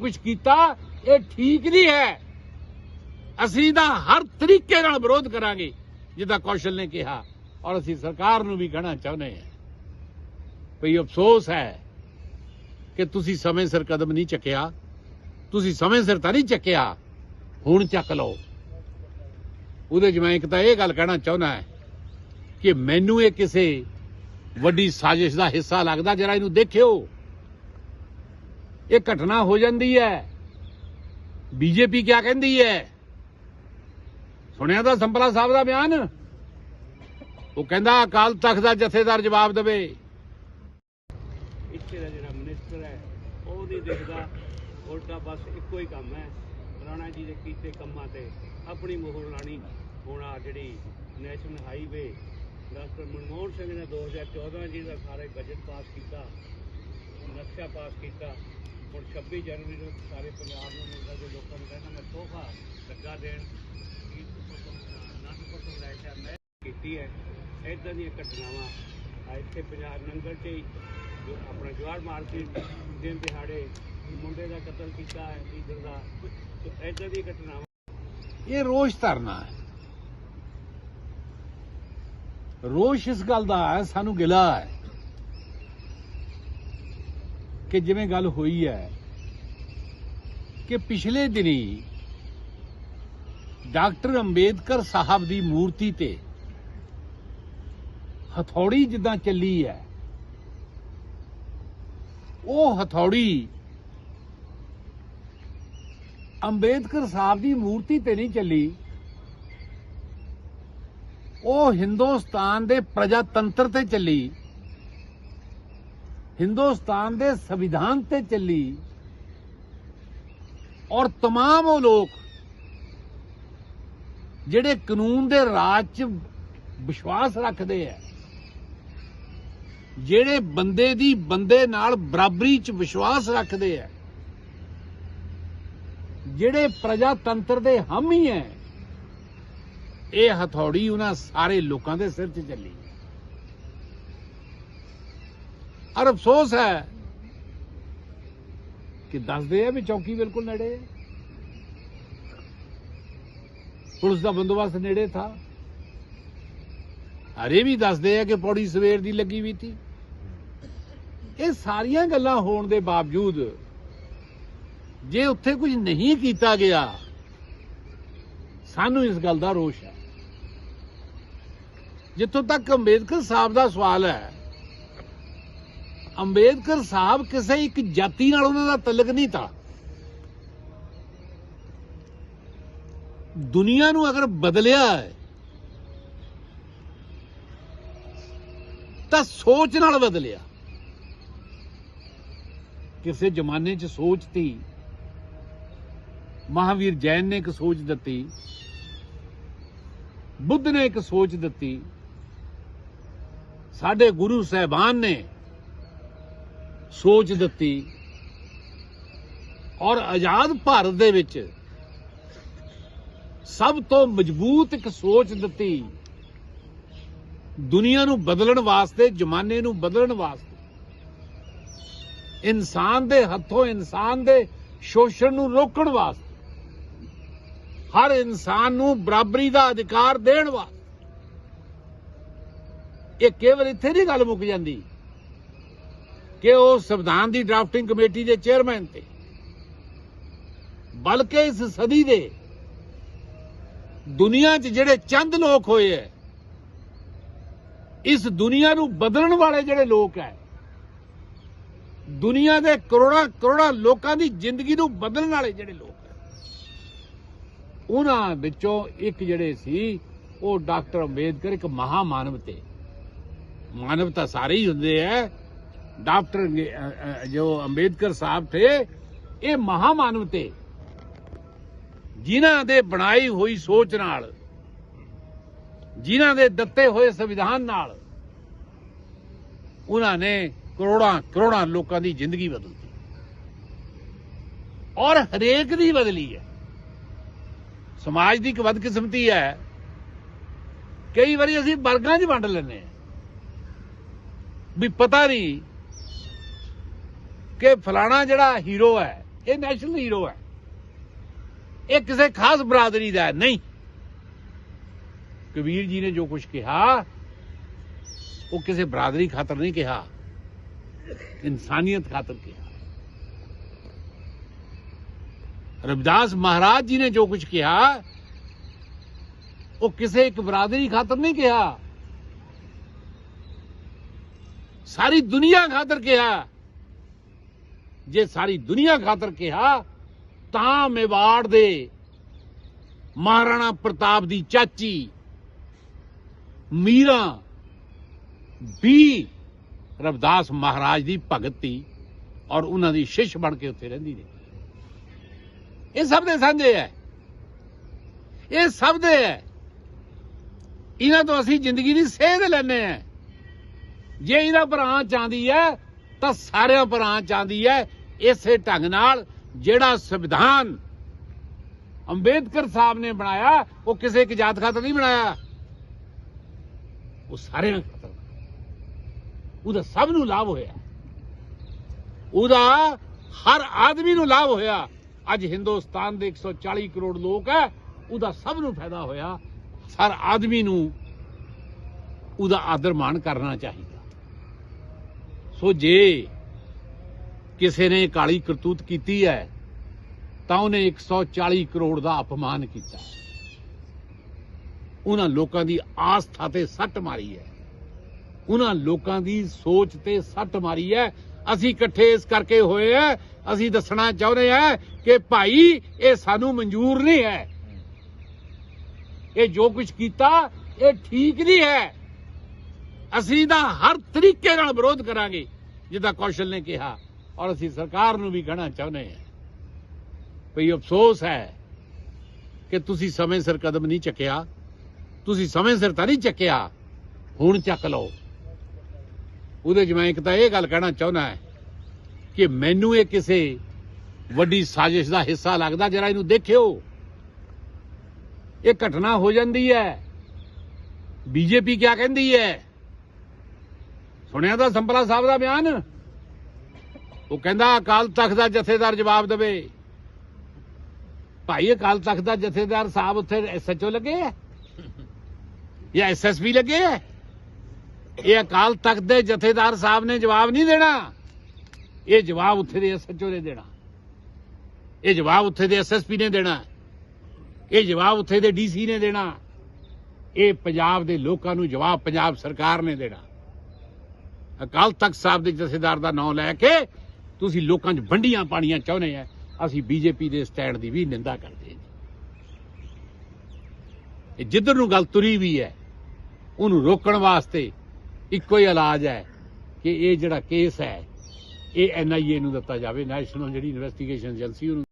ਕੁਝ ਕੀਤਾ, ਇਹ ਠੀਕ ਨਹੀਂ ਹੈ। ਅਸੀਂ ਤਾਂ ਹਰ ਤਰੀਕੇ ਨਾਲ ਵਿਰੋਧ ਕਰਾਂਗੇ, ਜਿੱਦਾਂ ਕੌਸ਼ਲ ਨੇ ਕਿਹਾ, ਔਰ ਅਸੀਂ ਸਰਕਾਰ ਨੂੰ ਵੀ ਕਹਿਣਾ ਚਾਹੁੰਦੇ ਹਾਂ। ਭਈ ਅਫਸੋਸ ਹੈ ਕਿ ਤੁਸੀਂ ਸਮੇਂ ਸਿਰ ਕਦਮ ਨਹੀਂ ਚੱਕਿਆ, ਤੁਸੀਂ ਸਮੇਂ ਸਿਰ ਤਾਂ ਨਹੀਂ ਚੱਕਿਆ, ਹੁਣ ਚੱਕ ਲਓ। ਉਹਦੇ 'ਚ ਮੈਂ ਇੱਕ ਤਾਂ ਇਹ ਗੱਲ ਕਹਿਣਾ ਚਾਹੁੰਦਾ ਹੈ ਕਿ ਮੈਨੂੰ ਇਹ ਕਿਸੇ ਵੱਡੀ ਸਾਜ਼ਿਸ਼ ਦਾ ਹਿੱਸਾ ਲੱਗਦਾ, ਜਰਾ ਇਹਨੂੰ ਦੇਖਿਓ। ਇਹ ਘਟਨਾ ਹੋ ਜਾਂਦੀ ਹੈ। ਬੀਜੇਪੀ ਕਿਆ ਕਹਿੰਦੀ ਹੈ? ਸੁਣਿਆ ਤਾਂ ਸੰਪਲਾ ਸਾਹਿਬ ਦਾ ਬਿਆਨ? ਉਹ ਕਹਿੰਦਾ ਅਕਾਲ ਤਖਤ ਦਾ ਜਥੇਦਾਰ ਜਵਾਬ ਦੇਵੇ। ਇੱਥੇ ਦਾ ਜਿਹੜਾ ਮਿਨਿਸਟਰ ਹੈ, ਉਹ ਨਹੀਂ ਦੇਖਦਾ। ਉਲਟਾ ਬਸ ਇੱਕੋ ਹੀ ਕੰਮ ਹੈ। ਰਾਣਾ ਜੀ ਦੇ ਕੀਤੇ ਕੰਮਾਂ ਤੇ ਆਪਣੀ ਮੋਹਰ ਲਾਣੀ ਹੁਣ ਆ ਜਿਹੜੀ national highway. Doctor Manmohan Singh ਨੇ 2014 ਜੀ ਦਾ ਸਾਰੇ ਬਜਟ ਪਾਸ ਕੀਤਾ, ਨਕਸ਼ਾ ਪਾਸ ਕੀਤਾ। ਹੁਣ 26 ਜਨਵਰੀ ਨੂੰ ਸਾਰੇ ਪੰਜਾਬ ਨੂੰ ਮਿਲਦਾ ਜੋ ਲੋਕਾਂ ਨੂੰ ਕਹਿੰਦਾ ਮੈਂ ਤੋਹਫਾ ਲੱਗਾ ਦੇਣ ਕੀ ਅਨੰਦਪੁਰ ਤੋਂ ਲੈ ਕੇ ਮੈਂ ਕੀਤੀ ਹੈ। ਇਦਾਂ ਦੀਆਂ ਘਟਨਾਵਾਂ ਆ ਇੱਥੇ ਪੰਜਾਬ ਨੰਗਲ 'ਚ ਹੀ ਜੋ ਆਪਣਾ ਜਵਾਰ ਮਾਰਕੀਟ ਦਿਨ ਦਿਹਾੜੇ ਮੁੰਡੇ ਦਾ ਕਤਲ ਕੀਤਾ ਹੈ ਲੀਡਰ ਦਾ। ਤੇ ਇਦਾਂ ਦੀ ਘਟਨਾਵਾਂ ਇਹ ਰੋਸ਼ ਧਰਨਾ ਹੈ। ਰੋਸ਼ ਇਸ ਗੱਲ ਦਾ ਹੈ, ਸਾਨੂੰ ਗਿਲਾ ਹੈ। ਕਿ ਜਿਵੇਂ ਗੱਲ ਹੋਈ ਹੈ ਕਿ ਪਿਛਲੇ ਦਿਨੀ ਡਾਕਟਰ ਅੰਬੇਦਕਰ ਸਾਹਿਬ ਦੀ ਮੂਰਤੀ ਤੇ ਹਥੌੜੀ ਜਿੱਦਾਂ ਚੱਲੀ ਹੈ, ਉਹ ਹਥੌੜੀ ਅੰਬੇਦਕਰ ਸਾਹਿਬ ਦੀ ਮੂਰਤੀ ਤੇ ਨਹੀਂ ਚੱਲੀ। ਉਹ ਹਿੰਦੁਸਤਾਨ ਦੇ ਪ੍ਰਜਾਤੰਤਰ ਤੇ ਚੱਲੀ। ਹਿੰਦੁਸਤਾਨ ਦੇ ਸੰਵਿਧਾਨ ਤੇ ਚੱਲੀ ਔਰ तमाम ਉਹ ਲੋਕ ਜਿਹੜੇ ਕਾਨੂੰਨ ਦੇ ਰਾਜ 'ਚ ਵਿਸ਼ਵਾਸ ਰੱਖਦੇ ਆ ਜਿਹੜੇ ਬੰਦੇ ਦੀ ਬੰਦੇ ਨਾਲ ਬਰਾਬਰੀ 'ਚ ਵਿਸ਼ਵਾਸ ਰੱਖਦੇ ਆ ਜਿਹੜੇ ਪ੍ਰਜਾਤੰਤਰ ਦੇ ਹਾਮੀ ਹੈ ਇਹ ਹਥੌੜੀ ਉਹਨਾਂ ਸਾਰੇ ਲੋਕਾਂ ਦੇ ਸਿਰ 'ਚ ਚੱਲੀ ਔਰ ਅਫਸੋਸ ਹੈ ਕਿ ਦੱਸਦੇ ਆ ਵੀ ਚੌਕੀ ਬਿਲਕੁਲ ਨੇੜੇ ਹੈ। ਪੁਲਿਸ ਦਾ ਬੰਦੋਬਸਤ ਨੇੜੇ ਥਾ। ਅਰੇ ਵੀ ਦੱਸਦੇ ਆ ਕਿ ਪੌੜੀ ਸਵੇਰ ਦੀ ਲੱਗੀ ਵੀ ਸੀ ਇਹ ਸਾਰੀਆਂ ਗੱਲਾਂ ਹੋਣ ਦੇ ਬਾਵਜੂਦ ਜੇ ਉੱਥੇ ਕੁਝ ਨਹੀਂ ਕੀਤਾ ਗਿਆ, ਸਾਨੂੰ ਇਸ ਗੱਲ ਦਾ ਰੋਸ਼ ਹੈ। ਜਿੱਥੋਂ ਤੱਕ ਅੰਬੇਦਕਰ ਸਾਹਿਬ ਦਾ ਸਵਾਲ ਹੈ ਅੰਬੇਦਕਰ ਸਾਹਿਬ ਕਿਸੇ ਇੱਕ ਜਾਤੀ ਨਾਲ ਉਹਨਾਂ ਦਾ ਤਲਕ ਨਹੀਂ ਤਾਂ। ਦੁਨੀਆ ਨੂੰ ਅਗਰ ਬਦਲਿਆ ਹੈ, ਤਾਂ ਸੋਚ ਨਾਲ ਬਦਲਿਆ। ਕਿਸੇ ਜ਼ਮਾਨੇ 'ਚ ਸੋਚ ਤੀ, ਮਹਾਵੀਰ ਜੈਨ ਨੇ ਇੱਕ ਸੋਚ ਦਿੱਤੀ, ਬੁੱਧ ਨੇ ਇੱਕ ਸੋਚ ਦਿੱਤੀ, ਸਾਡੇ ਗੁਰੂ ਸਾਹਿਬਾਨ ਨੇ ਸੋਚ ਦਿੱਤੀ ਔਰ ਆਜ਼ਾਦ ਭਾਰਤ ਦੇ ਵਿੱਚ ਸਭ ਤੋਂ ਮਜ਼ਬੂਤ ਇੱਕ ਸੋਚ ਦਿੱਤੀ ਦੁਨੀਆ ਨੂੰ ਬਦਲਣ ਵਾਸਤੇ, ਜ਼ਮਾਨੇ ਨੂੰ ਬਦਲਣ ਵਾਸਤੇ। ਇਨਸਾਨ ਦੇ ਹੱਥੋਂ ਇਨਸਾਨ ਦੇ ਸ਼ੋਸ਼ਣ ਨੂੰ ਰੋਕਣ ਵਾਸਤੇ। ਹਰ ਇਨਸਾਨ ਨੂੰ ਬਰਾਬਰੀ ਦਾ ਅਧਿਕਾਰ ਦੇਣ ਵਾਸਤੇ। ਇਹ ਕੇਵਲ ਇੱਥੇ ਨਹੀਂ ਗੱਲ ਮੁੱਕ ਜਾਂਦੀ। ਕਿ ਉਹ ਸੰਵਿਧਾਨ ਦੀ ਡਰਾਫਟਿੰਗ ਕਮੇਟੀ ਦੇ ਚੇਅਰਮੈਨ ਤੇ। ਬਲਕਿ ਇਸ ਸਦੀ ਦੇ ਦੁਨੀਆ 'ਚ ਜਿਹੜੇ ਚੰਦ ਲੋਕ ਹੋਏ ਐ, ਇਸ ਦੁਨੀਆ ਨੂੰ ਬਦਲਣ ਵਾਲੇ ਜਿਹੜੇ ਲੋਕ ਐ, ਦੁਨੀਆ ਦੇ ਕਰੋੜਾਂ ਕਰੋੜਾਂ ਲੋਕਾਂ ਦੀ ਜ਼ਿੰਦਗੀ ਨੂੰ ਬਦਲਣ ਵਾਲੇ ਜਿਹੜੇ ਲੋਕ ਐ, ਉਹਨਾਂ ਵਿੱਚੋਂ ਇੱਕ ਜਿਹੜੇ ਸੀ, ਉਹ ਡਾਕਟਰ ਅੰਬੇਦਕਰ ਇੱਕ ਮਹਾ ਮਾਨਵ ਤੇ। ਮਾਨਵ ਤਾਂ ਸਾਰੇ ਹੀ ਹੁੰਦੇ ਐ ਡਾਕਟਰ ਅ, ਅ, ਜੋ ਅੰਬੇਦਕਰ ਸਾਹਿਬ ਥੇ ਇਹ ਮਹਾ ਤੇ। ਜਿਨ੍ਹਾਂ ਦੇ ਬਣਾਈ ਹੋਈ ਸੋਚ ਨਾਲ ਜਿਨ੍ਹਾਂ ਦੇ ਦਿੱਤੇ ਹੋਏ ਸੰਵਿਧਾਨ ਨਾਲ ਉਹਨਾਂ ਨੇ ਕਰੋੜਾਂ ਕਰੋੜਾਂ ਲੋਕਾਂ ਦੀ ਜ਼ਿੰਦਗੀ ਬਦਲਦੀ ਔਰ ਹਰੇਕ ਦੀ ਬਦਲੀ ਹੈ। ਸਮਾਜ ਦੀ ਇੱਕ ਬਦਕਿਸਮਤੀ ਹੈ। ਕਈ ਵਾਰੀ ਅਸੀਂ ਵਰਗਾਂ 'ਚ ਵੰਡ ਲੈਂਦੇ ਹਾਂ। ਵੀ ਪਤਾ ਨਹੀਂ ਕਿ ਫਲਾਣਾ ਜਿਹੜਾ ਹੀਰੋ ਹੈ ਇਹ ਨੈਸ਼ਨਲ ਹੀਰੋ ਹੈ ਇਹ ਕਿਸੇ ਖਾਸ ਬਰਾਦਰੀ ਦਾ ਹੈ, ਨਹੀਂ ਕਬੀਰ ਜੀ ਨੇ ਜੋ ਕੁਝ ਕਿਹਾ ਉਹ ਕਿਸੇ ਬਰਾਦਰੀ ਖਾਤਰ ਨਹੀਂ ਕਿਹਾ ਇਨਸਾਨੀਅਤ ਖਾਤਰ ਕਿਹਾ ਰਵਿਦਾਸ ਮਹਾਰਾਜ ਜੀ ਨੇ ਜੋ ਕੁਝ ਕਿਹਾ ਉਹ ਕਿਸੇ ਇੱਕ ਬਰਾਦਰੀ ਖਾਤਰ ਨਹੀਂ ਕਿਹਾ ਸਾਰੀ ਦੁਨੀਆ ਖਾਤਰ ਕਿਹਾ ਜੇ ਸਾਰੀ ਦੁਨੀਆ ਖਾਤਰ ਕਿਹਾ, ਤਾਂ ਮੇਵਾੜ ਦੇ ਮਹਾਰਾਣਾ ਪ੍ਰਤਾਪ ਦੀ ਚਾਚੀ, ਮੀਰਾ ਵੀ ਰਵਦਾਸ ਮਹਾਰਾਜ ਦੀ ਭਗਤ ਤੀ ਔਰ ਉਹਨਾਂ ਦੀ ਸ਼ਿਸ਼ ਬਣ ਕੇ ਉੱਥੇ ਰਹਿੰਦੀ ਰਹੀ ਇਹ ਸਭ ਦੇ ਸਾਂਝੇ ਹੈ ਇਹ ਸਭ ਦੇ ਹੈ ਇਹਨਾਂ ਤੋਂ ਅਸੀਂ ਜ਼ਿੰਦਗੀ ਦੀ ਸੇਧ ਲੈਨੇ ਆ ਜੇ ਇਹਦਾ ਭਰਾਂ ਚਾਂਦੀ ਹੈ ਤਾਂ ਸਾਰਿਆਂ ਭਰਾਂ ਚਾਂਦੀ ਹੈ ਇਸੇ ਢੰਗ ਨਾਲ ਜਿਹੜਾ ਸੰਵਿਧਾਨ ਅੰਬੇਦਕਰ ਸਾਹਿਬ ਨੇ ਬਣਾਇਆ, ਉਹ ਕਿਸੇ ਇੱਕ ਜਾਤ ਖਾਤਰ ਨਹੀਂ ਬਣਾਇਆ। ਉਹ ਸਾਰਿਆਂ ਖਾਤਰ ਉਹਦਾ ਸਭ ਨੂੰ ਲਾਭ ਹੋਇਆ। ਉਹਦਾ ਹਰ ਆਦਮੀ ਨੂੰ ਲਾਭ ਹੋਇਆ। ਅੱਜ ਹਿੰਦੁਸਤਾਨ ਦੇ 140 ਕਰੋੜ ਲੋਕ ਹੈ, ਉਹਦਾ ਸਭ ਨੂੰ ਫਾਇਦਾ ਹੋਇਆ। ਹਰ ਆਦਮੀ ਨੂੰ ਉਹਦਾ ਆਦਰ ਮਾਣ ਕਰਨਾ ਚਾਹੀਦਾ। ਸੋ ਜੇ ਕਿਸੇ ਨੇ ਕਾਲੀ ਕਰਤੂਤ ਕੀਤੀ ਹੈ, ਤਾਂ ਉਹਨੇ 140 ਕਰੋੜ ਦਾ ਅਪਮਾਨ ਕੀਤਾ। ਉਹਨਾਂ ਲੋਕਾਂ ਦੀ ਆਸਥਾ ਤੇ ਸੱਟ ਮਾਰੀ ਹੈ। ਉਹਨਾਂ ਲੋਕਾਂ ਦੀ ਸੋਚ ਤੇ ਸੱਟ ਮਾਰੀ ਹੈ। ਅਸੀਂ ਇਕੱਠੇ ਇਸ ਕਰਕੇ ਹੋਏ ਆ ਅਸੀਂ ਦੱਸਣਾ ਚਾਹੁੰਦੇ ਆ ਕਿ ਭਾਈ, ਇਹ ਸਾਨੂੰ ਮਨਜ਼ੂਰ ਨਹੀਂ ਹੈ। ਇਹ ਜੋ ਕੁਝ ਕੀਤਾ, ਇਹ ਠੀਕ ਨਹੀਂ ਹੈ। ਅਸੀਂ ਦਾ ਹਰ ਤਰੀਕੇ ਨਾਲ ਵਿਰੋਧ ਕਰਾਂਗੇ, ਜਿੱਦਾਂ ਕੌਸ਼ਲ ਨੇ ਕਿਹਾ। ਔਰ ਅਸੀਂ ਸਰਕਾਰ ਨੂੰ ਵੀ ਕਹਿਣਾ ਚਾਹੁੰਦੇ ਹਾਂ ਭਈ ਅਫਸੋਸ ਹੈ ਕਿ ਤੁਸੀਂ ਸਮੇਂ ਸਿਰ ਕਦਮ ਨਹੀਂ ਚੱਕਿਆ, ਤੁਸੀਂ ਸਮੇਂ ਸਿਰ ਤਾਂ ਨਹੀਂ ਚੱਕਿਆ, ਹੁਣ ਚੱਕ ਲਓ। ਉਹਦੇ 'ਚ ਮੈਂ ਇੱਕ ਤਾਂ ਇਹ ਗੱਲ ਕਹਿਣਾ ਚਾਹੁੰਦਾ ਹੈ ਕਿ ਮੈਨੂੰ ਇਹ ਕਿਸੇ ਵੱਡੀ ਸਾਜ਼ਿਸ਼ ਦਾ ਹਿੱਸਾ ਲੱਗਦਾ, ਜਰਾ ਇਹਨੂੰ ਦੇਖਿਓ। ਇਹ ਘਟਨਾ ਹੋ ਜਾਂਦੀ ਹੈ। ਬੀਜੇਪੀ ਕਿਆ ਕਹਿੰਦੀ ਹੈ? ਸੁਣਿਆ ਤਾਂ ਸੰਪਲਾ ਸਾਹਿਬ ਦਾ ਬਿਆਨ? ਉਹ ਕਹਿੰਦਾ, ਅਕਾਲ ਤਖਤ ਦਾ ਜਥੇਦਾਰ ਜਵਾਬ ਦੇਵੇ। ਭਾਈ, ਅਕਾਲ ਤਖਤ ਦਾ ਜਥੇਦਾਰ ਸਾਹਿਬ ਉੱਥੇ ਐਸਐਚਓ ਲੱਗੇ ਹੈ ਜਾਂ ਐਸਐਸਪੀ ਲੱਗੇ ਹੈ ਇਹ ਅਕਾਲ ਤਖਤ ਦੇ ਜਥੇਦਾਰ ਸਾਹਿਬ ਨੇ ਜਵਾਬ ਨਹੀਂ ਦੇਣਾ। ਇਹ ਜਵਾਬ ਉੱਥੇ ਦੇ ਐਸਐਚਓ ਨੇ ਦੇਣਾ। ਇਹ ਜਵਾਬ ਉੱਥੇ ਦੇ ਐਸਐਸਪੀ ਨੇ ਦੇਣਾ। ਇਹ ਜਵਾਬ ਉੱਥੇ ਦੇ ਡੀਸੀ ਨੇ ਦੇਣਾ। ਇਹ ਪੰਜਾਬ ਦੇ ਲੋਕਾਂ ਨੂੰ ਜਵਾਬ ਪੰਜਾਬ ਸਰਕਾਰ ਨੇ ਦੇਣਾ। ਅਕਾਲ ਤਖਤ ਸਾਹਿਬ ਦੇ ਜਥੇਦਾਰ ਦਾ ਨਾਮ ਲੈ ਕੇ ਤੁਸੀਂ ਲੋਕਾਂ 'ਚ ਵੰਡੀਆਂ ਪਾਣੀਆਂ ਚਾਹੁੰਦੇ ਆ, ਅਸੀਂ ਬੀਜੇਪੀ ਦੇ ਸਟੈਂਡ ਦੀ ਵੀ ਨਿੰਦਾ ਕਰਦੇ ਹਾਂ ਇਹ ਜਿੱਧਰ ਨੂੰ ਗੱਲ ਤੁਰੀ ਵੀ ਹੈ, ਉਹਨੂੰ ਰੋਕਣ ਵਾਸਤੇ ਇੱਕੋ ਹੀ ਇਲਾਜ ਹੈ ਕਿ ਇਹ ਜਿਹੜਾ ਕੇਸ ਹੈ, ਇਹ ਐਨਆਈਏ ਨੂੰ ਦਿੱਤਾ ਜਾਵੇ ਨੈਸ਼ਨਲ ਜਿਹੜੀ ਇਨਵੈਸਟੀਗੇਸ਼ਨ ਏਜੰਸੀ ਉਹਨੂੰ